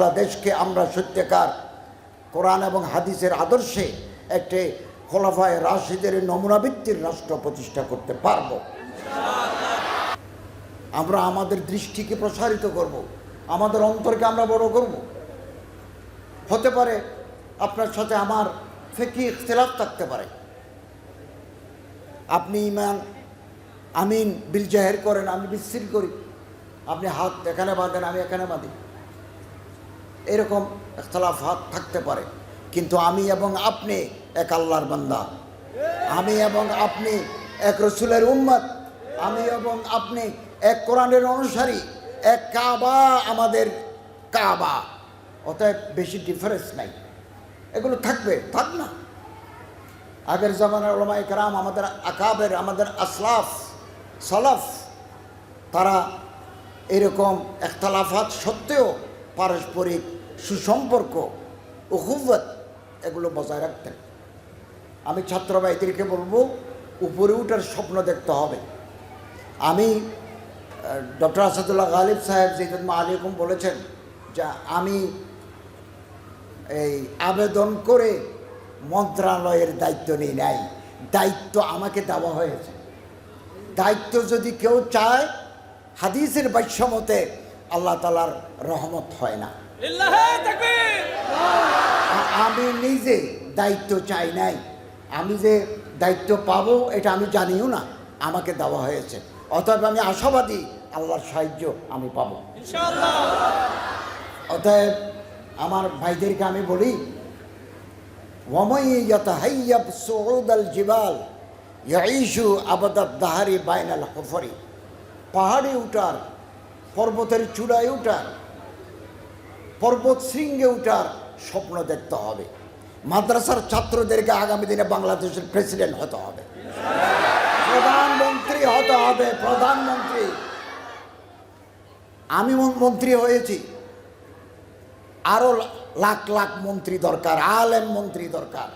বাংলাদেশকে আমরা সত্যিকার কোরআন এবং হাদিসের আদর্শে একটি খোলাফায় রাশিদের নমুনাভিত্তির রাষ্ট্র প্রতিষ্ঠা করতে পারব আমরা আমাদের দৃষ্টিকে প্রসারিত করব। আমাদের অন্তরকে আমরা বড় করব। হতে পারে আপনার সাথে আমার ফেকি ইখতলাফ থাকতে পারে আপনি ইমান, আমিন, বিল জাহের করেন, আমি বিস্তৃত করি আপনি হাত এখানে বাঁধেন, আমি এখানে বাঁধি এরকম হাত থাকতে পারে। কিন্তু আমি এবং আপনি এক আল্লাহর বান্দা। আমি এবং আপনি এক রসুলের উম্মত। আমি এবং আপনি এক কোরআনের অনুসারী। এক কাবা আমাদের কাবা। অতএব বেশি ডিফারেন্স নাই। এগুলো থাকবে, থাক না। আগের জামানার ওলামাই কারাম আমাদের আকাবের, আমাদের আসলাফ, সলাফ, তারা এরকম একতলাফাত সত্ত্বেও পারস্পরিক সুসম্পর্ক উহুবত এগুলো বজায় রাখতেন। আমি ছাত্র ভাইদেরকে বলব, উপরে উঠার স্বপ্ন দেখতে হবে। আমি ডক্টর আসাদুল্লাহ গালিব সাহেব জিদুল আলিকুম বলেছেন যে আমি এই আবেদন করে মন্ত্রণালয়ের দায়িত্ব নিই নাই। দায়িত্ব আমাকে দেওয়া হয়েছে। দায়িত্ব যদি কেউ চায়, হাদিসের বাক্যমতে আল্লাহ তালার রহমত হয় না। আমি নিজে দায়িত্ব চাই নাই। আমি যে দায়িত্ব পাবো এটা আমি জানিও না। আমাকে দেওয়া হয়েছে। অতএব আমি আশাবাদী আল্লাহর সাহায্য আমি পাবো। অতএব আমার ভাইদেরকে আমি বলি জিবাল ইয়াইশু দাহারি বাইনাল হফরি। পাহাড়ে উঠার পর্বতের চূড়ায় উঠার পর্বত শৃঙ্গে উঠার স্বপ্ন দেখতে হবে। মাদ্রাসার ছাত্রদেরকে আগামী দিনে বাংলাদেশের প্রেসিডেন্ট হতে হবে। প্রধানমন্ত্রী হতে হবে, প্রধানমন্ত্রী। আমি মন- মন্ত্রী হয়েছি। আরও লাখ লাখ মন্ত্রী দরকার, আলেম মন্ত্রী দরকার।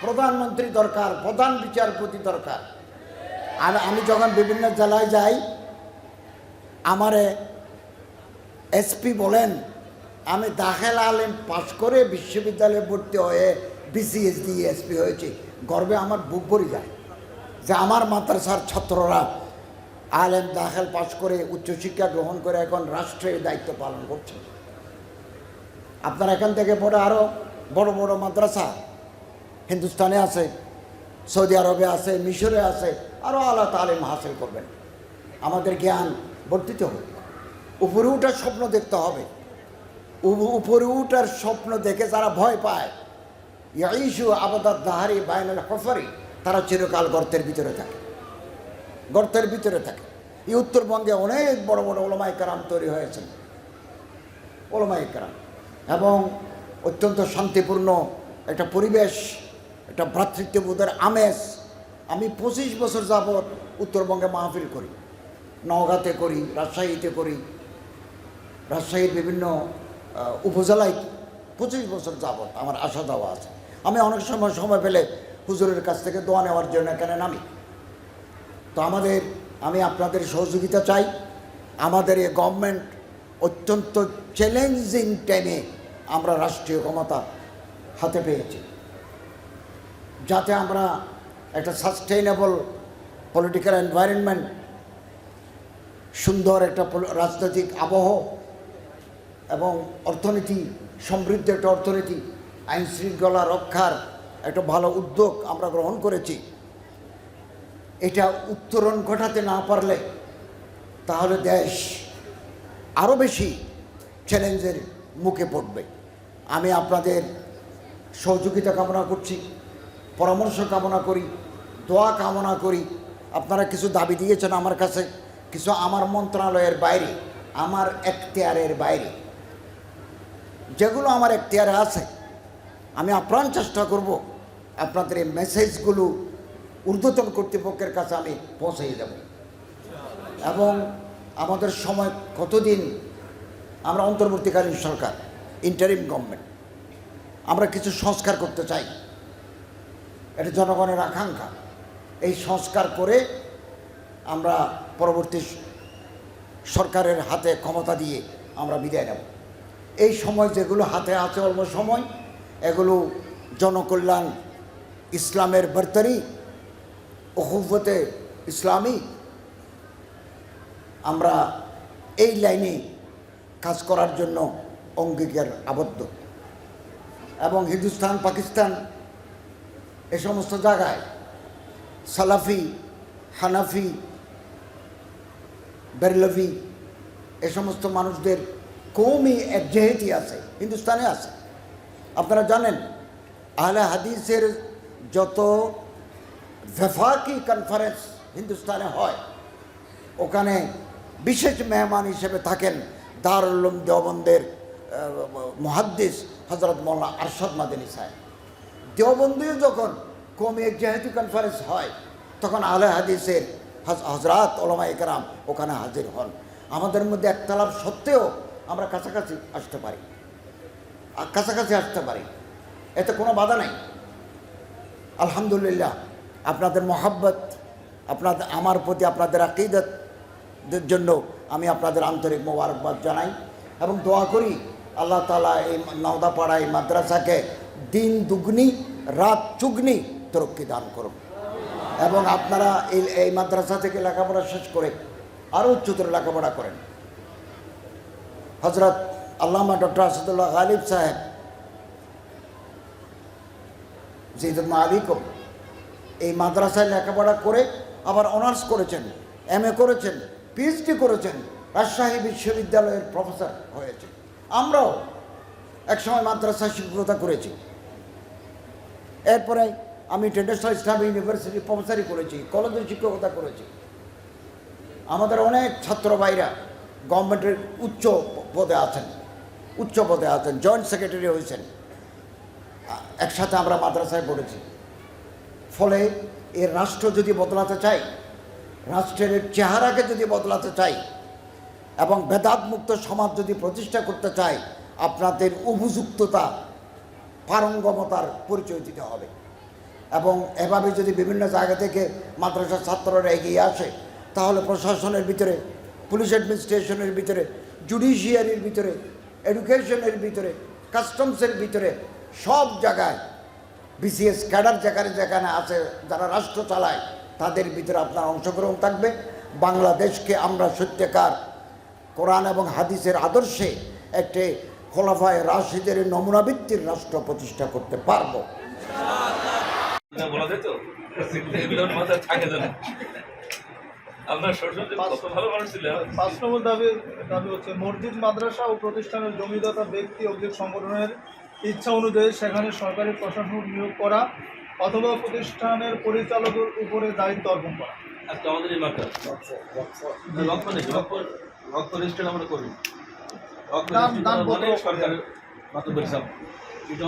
প্রধানমন্ত্রী দরকার, প্রধান বিচারপতি দরকার। আর আমি যখন বিভিন্ন জেলায় যাই, আমারে এসপি বলেন, আমি দাখেল আলেম পাশ করে বিশ্ববিদ্যালয়ে ভর্তি হয়ে বিসিএস দিয়ে এসপি হয়েছি। গর্বে আমার বুক ভরে যায় যে আমার মাদ্রাসার ছাত্ররা আলেম দাখেল পাশ করে উচ্চশিক্ষা গ্রহণ করে এখন রাষ্ট্রের দায়িত্ব পালন করছে। আপনার এখান থেকে পড়ে আরও বড় বড় মাদ্রাসা হিন্দুস্তানে আছে, সৌদি আরবে আছে, মিশরে আছে আরও আল্লাহ আলেম হাসিল করবেন। আমাদের জ্ঞান বর্ধিত হবে উপরে উঠার স্বপ্ন দেখতে হবে। উপরে উঠার স্বপ্ন দেখে যারা ভয় পায় ইয়াইশু আবাদাত দাহারি বাইনাল হফারি তারা চিরকাল গর্তের ভিতরে থাকে। গর্তের ভিতরে থাকে। এই উত্তরবঙ্গে অনেক বড় বড় ওলমাই কারাম তৈরি হয়েছেন। ওলমাই কারাম। এবং অত্যন্ত শান্তিপূর্ণ একটা পরিবেশ, একটা ভ্রাতৃত্ববোধের আমেজ আমি পঁচিশ বছর যাবৎ উত্তরবঙ্গে মাহফিল করি। নওগাঁতে করি, রাজশাহীতে করি রাজশাহীর বিভিন্ন উপজেলায় পঁচিশ বছর যাবৎ আমার আশা দেওয়া আছে। আমি অনেক সময় সময় পেলে হুজুরের কাছ থেকে দোয়া নেওয়ার জন্য এখানে নামি। তো আমাদের, আমি আপনাদের সহযোগিতা চাই। আমাদের এই গভর্নমেন্ট অত্যন্ত চ্যালেঞ্জিং টাইমে আমরা রাষ্ট্রীয় ক্ষমতা হাতে পেয়েছি। যাতে আমরা একটা সাস্টেইনেবল পলিটিক্যাল এনভায়রনমেন্ট সুন্দর একটা রাজনৈতিক আবহ এবং অর্থনীতি, সমৃদ্ধ একটা অর্থনীতি, আইন শৃঙ্খলা রক্ষার একটা ভালো উদ্যোগ আমরা গ্রহণ করেছি। এটা উত্তরণ ঘটাতে না পারলে তাহলে দেশ আরও বেশি চ্যালেঞ্জের মুখে পড়বে। আমি আপনাদের সহযোগিতা কামনা করছি, পরামর্শ কামনা করি, দোয়া কামনা করি। আপনারা কিছু দাবি দিয়েছেন আমার কাছে, কিছু আমার মন্ত্রণালয়ের বাইরে, আমার এখতিয়ারের বাইরে। যেগুলো আমার এখতিয়ারে আছে, আমি আপ্রাণ চেষ্টা করব আপনাদের এই মেসেজগুলো ঊর্ধ্বতন কর্তৃপক্ষের কাছে আমি পৌঁছে দেব। এবং আমাদের সময় কতদিন আমরা অন্তর্বর্তীকালীন সরকার ইন্টারিম গভর্নমেন্ট আমরা কিছু সংস্কার করতে চাই, এটা জনগণের আকাঙ্ক্ষা। এই সংস্কার করে আমরা পরবর্তী সরকারের হাতে ক্ষমতা দিয়ে আমরা বিদায় নেব। এই সময় যেগুলো হাতে আছে অল্প সময়, এগুলো জনকল্যাণ ইসলামের বর্তারি ওহুবতে ইসলামী। আমরা এই লাইনে কাজ করার জন্য অঙ্গীকার আবদ্ধ। এবং হিন্দুস্তান, পাকিস্তান, এ সমস্ত জায়গায় সালাফি, হানাফি, বেরলভি, এ সমস্ত মানুষদের কৌমি একজেহেতি আছে, হিন্দুস্তানে আছে। আপনারা জানেন, আহলে হাদিসের যত ভেফাকি কনফারেন্স হিন্দুস্তানে হয়, ওখানে বিশেষ মেহমান হিসেবে থাকেন দারুল্লুম দেওবন্দের মহাদ্দিস হজরত মোল্লা আরশাদ মাদিনী সাহেব। দেওবন্দিও যখন কমি যেহেতু কনফারেন্স হয়, তখন আলে হাদিসের হজ- হজরত ওলামা একরাম ওখানে হাজির হন। আমাদের মধ্যে একতলাপ সত্ত্বেও আমরা কাছাকাছি আসতে পারি। কাছাকাছি আসতে পারি। এতে কোনো বাধা নেই। আলহামদুলিল্লাহ, আপনাদের মহাব্বত আপনাদের আমার প্রতি আপনাদের আকিদতের জন্য আমি আপনাদের আন্তরিক মোবারকবাদ জানাই এবং দোয়া করি আল্লাহ তালা এই নওদাপাড়া এই মাদ্রাসাকে দিন দুগ্নি, রাত চুগনি তরক্কি দান করুন এবং আপনারা এই এই মাদ্রাসা থেকে লেখাপড়া শেষ করে আরও উচ্চতর লেখাপড়া করেন। হজরত আল্লামা ডক্টর আসাদুল্লাহ গালিব সাহেব জিদুল্মা আলিকম এই মাদ্রাসায় লেখাপড়া করে আবার অনার্স করেছেন, এম এ করেছেন পিএইচডি করেছেন, রাজশাহী বিশ্ববিদ্যালয়ের প্রফেসর হয়েছে। আমরাও একসময় মাদ্রাসায় শিক্ষকতা করেছি। এরপরে আমি ইন্টারন্যাশনাল ইসলামিক ইউনিভার্সিটি প্রফেসরই করেছি, কলেজের শিক্ষকতা করেছি। আমাদের অনেক ছাত্র ভাইরা গভর্নমেন্টের উচ্চ পদে আছেন, উচ্চ পদে আছেন জয়েন্ট সেক্রেটারি হয়েছেন। একসাথে আমরা মাদ্রাসায় পড়েছি। ফলে এর রাষ্ট্র যদি বদলাতে চাই, রাষ্ট্রের চেহারাকে যদি বদলাতে চাই, এবং বেদাত মুক্ত সমাজ যদি প্রতিষ্ঠা করতে চাই, আপনাদের উপযুক্ততা, পারঙ্গমতার পরিচয় দিতে হবে। এবং এভাবে যদি বিভিন্ন জায়গা থেকে মাদ্রাসার ছাত্ররা এগিয়ে আসে, তাহলে প্রশাসনের ভিতরে, পুলিশ অ্যাডমিনিস্ট্রেশনের ভিতরে জুডিশিয়ারির ভিতরে এডুকেশনের ভিতরে কাস্টমসের ভিতরে, সব জায়গায় বিসিএস ক্যাডার যেখানে যেখানে আছে, যারা রাষ্ট্র চালায়, তাদের ভিতরে আপনার অংশগ্রহণ থাকবে। বাংলাদেশকে আমরা সত্যিকার কোরআন এবং হাদিসের আদর্শে একটি খোলাফায় রাশিদের নমুনাবৃত্তির রাষ্ট্র প্রতিষ্ঠা করতে পারব। বলা যায় তো? থাকে আপনার শ্বশুর ভালো মানুষ ছিলেন পাঁচ নম্বর দাবি দাবি হচ্ছে মসজিদ মাদ্রাসা ও প্রতিষ্ঠানের জমিদাতা ব্যক্তি অবলিক সংগঠনের ইচ্ছা অনুযায়ী সেখানে সরকারি প্রশাসক নিয়োগ করা অথবা প্রতিষ্ঠানের পরিচালকের উপরে দায়িত্ব অর্পণ করা। আজকে আমাদের এই নেই রক্ত রক্ত রেজিস্টার আমরা করি। সরকারের এটা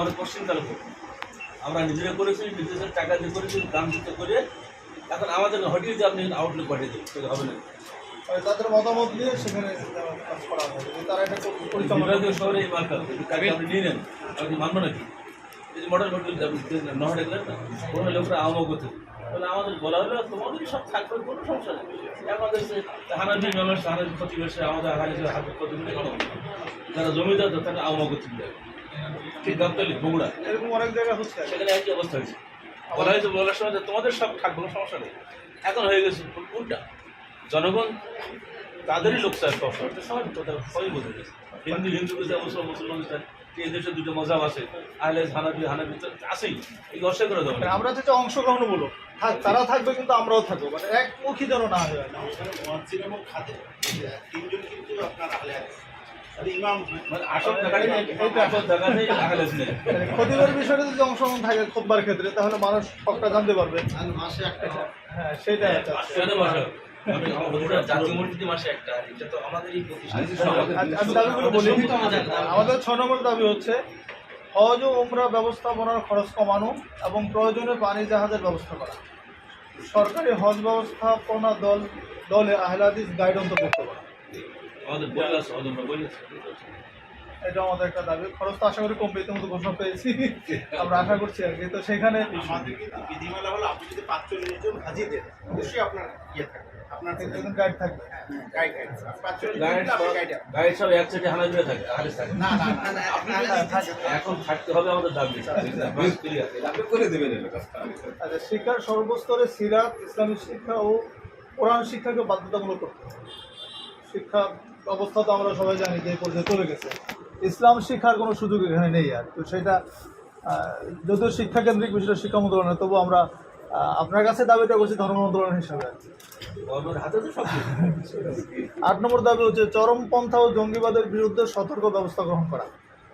আমরা নিজেরা করেছি নিজেদের টাকা দিয়ে করেছি দাম দিতে করে এখন আমাদের হটিয়ে যে আপনি আউটলুক পাঠিয়ে দেবেন সেটা হবে না। তাদের মতামত নিয়ে সেখানে করা হবে। তারা এটা পরিচালনা শহরে এই আপনি নিয়ে নেন। আপনি মানবো নাকি? এই যে মডেল মডেল নহর দেখলেন না কোনো লোকরা করতে তাহলে আমাদের বলা হলো তোমাদের সব থাকবে কোনো সমস্যা নেই। আমাদের মানুষ প্রতিবেশী আমাদের হাত প্রতিবেশী যারা জমিদার তারা আহ্বান করতে দেয় ঠিক গাবতলি বগুড়া। এরকম অনেক জায়গায় হচ্ছে। সেখানে একই অবস্থা হয়েছে। বলা হয়েছে বলার সময় যে তোমাদের সব থাকবে কোনো সমস্যা নেই। এখন হয়ে গেছে উল্টা। জনগণ তাদেরই লোক চায় সবসময় এটা সবাই কথা সবাই বোঝা গেছে। হিন্দু হিন্দু বুঝে মুসলমান মুসলমান চায় এই দেশে দুটো মজাব আছে। আহলে হানাবি হানাবি তো আছেই। এই অস্বীকার করে দেবো মানে আমরা যেটা অংশগ্রহণ বলো। থাক তারা থাকবে কিন্তু আমরাও থাকব। মানে একমুখী যেন না হয়। তিনজন কিন্তু আপনার আহলে হাদিস। আর ইমাম মানে মানে ক্ষতিকর বিষয়টা যদি অংশগ্রহণ থাকে খোদবার ক্ষেত্রে তাহলে মানুষ সবটা জানতে পারবে। আর মাসে একটা হ্যাঁ সেটাই একটা। সেটা ভাষা আমি আমাদের জাতীয় মসজিদে মাসে একটা এটা তো আমাদেরই প্রতিষ্ঠান। আজ- আমি দাবিগুলো বলি। আমাদের ছ নম্বর দাবি হচ্ছে হজ ও উমরা ব্যবস্থাপনার খরচ কমানো এবং প্রয়োজনে পানি জাহাজের ব্যবস্থা করা। সরকারি হজ ব্যবস্থাপনা দল দলে আহলাদিস গাইড অন্তর্ভুক্ত করা। এটা আমাদের একটা দাবি। খরচ তো আশা করি কমবে ইতিমধ্যে ঘোষণা পেয়েছি। আমরা আশা করছি আর কি। তো সেখানে কিন্তু বিধিমালা হলো আপনি যদি পাঁচচল্লিশ জন হাজির দেন অবশ্যই আপনার ইয়ে থাকবে আপনার একজন গাইড থাকবে। গাইড গাইড গাইড সব এক সাইডে হানা দিয়ে থাকে হারিস থাকে। না না না এখন থাকতে হবে আমাদের দাবি। ক্লিয়ার আচ্ছা শিক্ষার সর্বস্তরে সিরাত ইসলামিক শিক্ষা ও কোরআন শিক্ষাকে বাধ্যতামূলক করতে হবে। শিক্ষা অবস্থা তো আমরা সবাই জানি যে পর্যায়ে চলে গেছে। ইসলাম শিক্ষার কোনো সুযোগ এখানে নেই আর। তো সেটা যদিও শিক্ষা কেন্দ্রিক বিষয়টা শিক্ষা মন্ত্রণালয় তবু আমরা আপনার কাছে দাবিটা করছি ধর্ম মন্ত্রণালয় হিসাবে। আট নম্বর দাবি হচ্ছে চরমপন্থা ও জঙ্গিবাদের বিরুদ্ধে সতর্ক ব্যবস্থা গ্রহণ করা।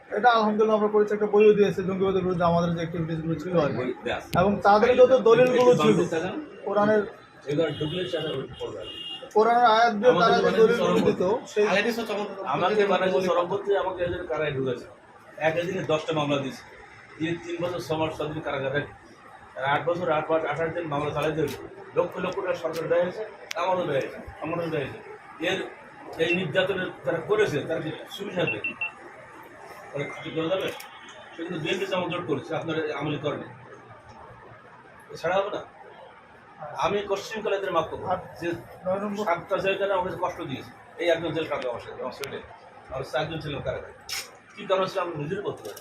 এটা আলহামদুলিল্লাহ আমরা করেছি একটা বইও দিয়েছে জঙ্গিবাদের বিরুদ্ধে আমাদের যে অ্যাক্টিভিটিসগুলো ছিল আর কি। এবং তাদের যত দলিলগুলো ছিল কোরআনের কোরআনের আয়াত দিয়ে তারা যে দলিলগুলো দিত সেই আমাকে বানাইছে সরবপতি আমাকে এদের কারায় ঢুকেছে এক দিনে দশটা মামলা দিয়েছে। দিয়ে তিন বছর সমাজ সদিন কারাগারে। আর আট বছর আট পাঁচ আঠাশ দিন মামলা চালাইতে হয়েছে লক্ষ লক্ষ টাকা সরকার দেয় হয়েছে আমারও দেয় হয়েছে আমারও দেয় হয়েছে। এর এই নির্যাতনের যারা করেছে তারা কি সুবিধা দেবে? তারা কিছু করে যাবে সে কিন্তু বিএনপি যেমন জোট করেছে আপনার আমলি করেনি ছাড়া হবে না। আমি কোশ্চিন এদের মাফ করব। যে সাতটা জেলখানে আমাকে কষ্ট দিয়েছে। এই একজন জেল কাটলো আমার সাথে আমার শরীরে চারজন ছিলাম কারাগারে কী কারণ ছিল আমি নিজের করতে পারি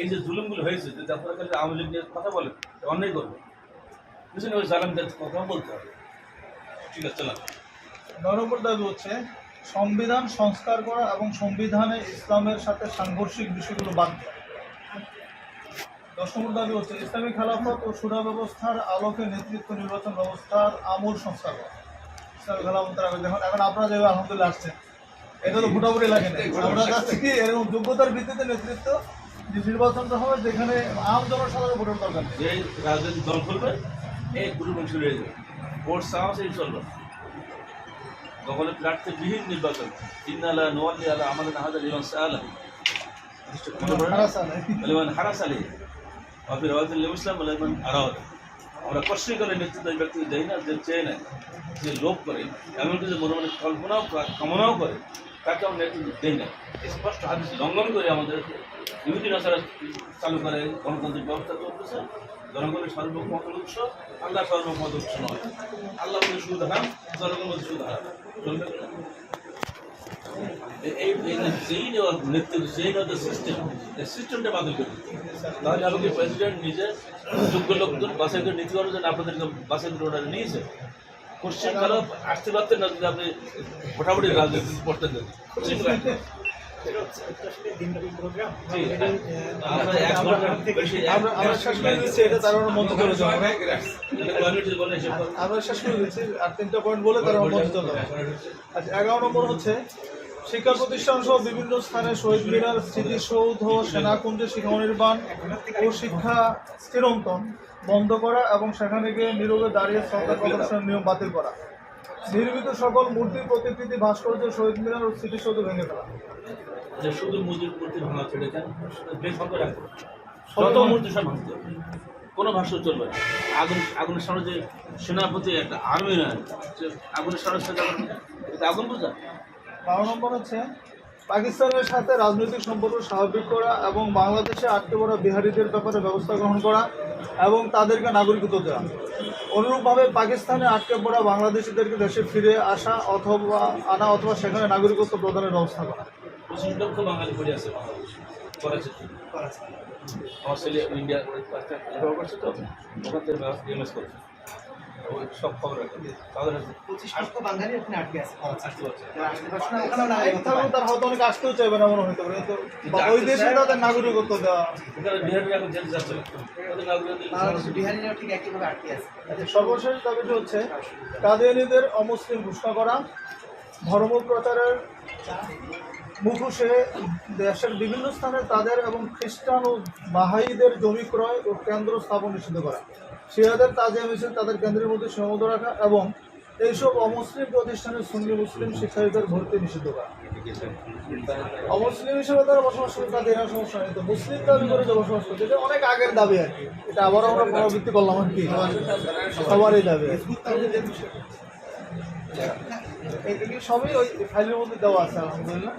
এই যে জুলুমগুলো হয়েছে যদি আপনারা খালি আওয়ামী লীগ নিয়ে কথা বলেন তো অন্যায় করবে বুঝলেন ওই জালামদের কথা বলতে হবে। ঠিক আছে চলাম নয় নম্বর দাবি হচ্ছে সংবিধান সংস্কার করা এবং সংবিধানে ইসলামের সাথে সাংঘর্ষিক বিষয়গুলো বাদ দেওয়া। দশ নম্বর দাবি হচ্ছে ইসলামী খেলাফত ও সুরা ব্যবস্থার আলোকে নেতৃত্ব নির্বাচন ব্যবস্থার আমূল সংস্কার। করা ইসলামী খেলাফতের আগে দেখুন এখন আপনারা যেভাবে আলহামদুলিল্লাহ আসছেন এটা তো ভোটাভুটি লাগে না আমরা চাচ্ছি কি এরকম যোগ্যতার ভিত্তিতে নেতৃত্ব যে নির্বাচনটা হবে যেখানে আম জনসাধারণ ভোটের দরকার নেই। যে রাজনৈতিক দল করবে এই শুরু হয়ে যাবে। ভোট সাহস এই চলবে। দখলে প্রার্থী বিহীন নির্বাচন ইন্নালা নোয়াল্লি আলা আমাদের আহাদ ইমান মনে। লিমান হারাস আলী। অফির রাওয়াতুল ইসলাম আরাওয়াত আমরা কষ্ট করে এই ব্যক্তিকে দেই না, যে চেয়ে নেয়, যে লোভ করে, এমনকি যে মনে মনে কল্পনাও কামনাও করে, তাকে আমরা নেতৃত্ব দেই না। স্পষ্ট হাদিস লঙ্ঘন করে আমাদের ইহুদি নাসারা চালু করে গণতান্ত্রিক ব্যবস্থা চলতেছে। জনগণের সর্বমত উৎস আল্লাহ সর্বমত উৎস নয়। আল্লাহ সুদ হারাম জনগণ সুদ হারাম চলবে না? এই এই যেই নেওয়ার নেতৃত্ব যেই নেওয়ার সিস্টেম এই সিস্টেমটা বাতিল করে তাহলে আমাকে প্রেসিডেন্ট নিজে যোগ্য লোকজন বাছাই করে নীতি অনুযায়ী আপনাদেরকে বাছাই করে ওনারা নিয়েছে? কোশ্চেন আসতে পারতেন না যদি আপনি মোটামুটি রাজনীতি করতেন? আমরা এক ঘণ্টার বেশি আমরা আমরা শেষ করে দিচ্ছি এটা তার আমরা মঞ্চ চলে যাব কমিটি বলে এসে আমরা শেষ করে দিচ্ছি আর তিনটা পয়েন্ট বলে তার আমরা মঞ্চ চলে যাব আচ্ছা এগারো নম্বর হচ্ছে শিক্ষা প্রতিষ্ঠান সহ বিভিন্ন স্থানে শহীদ মিনার স্মৃতিসৌধ সেনাকুঞ্জে শিক্ষা নির্মাণ ও শিক্ষা চিরন্তন বন্ধ করা এবং সেখানে গিয়ে নীরবে দাঁড়িয়ে শ্রদ্ধা প্রদর্শনের নিয়ম বাতিল করা। নির্মিত সকল মূর্তি প্রতিকৃতি ভাস্কর্য শহীদ মিনার ও স্মৃতিসৌধ ভেঙে ফেলা। যে শুধু মজুর মূর্তি ভাঙা ছেড়ে দেন যত মূর্তি সব ভাঙতে কোনো ভাষ্য চলবে না। আগুন আগুনের সামনে যে সেনাপতি একটা আর্মি নয় আগুনের সামনে আগুন বোঝা বারো নম্বর হচ্ছে পাকিস্তানের সাথে রাজনৈতিক সম্পর্ক স্বাভাবিক করা এবং বাংলাদেশে আটকে পড়া বিহারিদের ব্যাপারে ব্যবস্থা গ্রহণ করা এবং তাদেরকে নাগরিকত্ব দেওয়া। অনুরূপভাবে পাকিস্তানে আটকে পড়া বাংলাদেশিদেরকে দেশে ফিরে আসা অথবা আনা অথবা সেখানে নাগরিকত্ব প্রদানের ব্যবস্থা করা। পঁচিশ লক্ষ বাঙালি পড়ে আছে আমার ছেলে ইন্ডিয়া করছে তো? ওখান থেকে সব খবর তাদের পঁচিশ লক্ষ বাঙালি আটকে আছে। তার হয়তো অনেক আসতেও চাইবে না মনে হতে পারে তো ওই দেশে তাদের নাগরিকত্ব দেওয়া। এখন জেল যাচ্ছে। বিহারিরাও ঠিক একইভাবে আটকে আছে। আচ্ছা, সর্বশেষ দাবিটি হচ্ছে কাদিয়ানিদের অমুসলিম ঘোষণা করা ধর্ম প্রচারের মুখোশে দেশের বিভিন্ন স্থানে তাদের এবং খ্রিস্টান ও বাহাইদের জমি ক্রয় ও কেন্দ্র স্থাপন নিষিদ্ধ করা। শিয়াদের তাজিয়া মিছিল তাদের কেন্দ্রের মধ্যে সীমাবদ্ধ রাখা এবং এইসব অমুসলিম প্রতিষ্ঠানে সুন্নি মুসলিম শিক্ষার্থীদের ভর্তি নিষিদ্ধ করা। অমুসলিম হিসেবে তারা বসবাস করে, তাদের সমস্যা নেই। তো মুসলিম দাবি করে যে বসবাস করছে এটা অনেক আগের দাবি আর কি। এটা আবারও আমরা পুনরাবৃত্তি করলাম আর কি। সবারই দাবি। এগুলি সবই ওই ফাইলের মধ্যে দেওয়া আছে আলহামদুলিল্লাহ।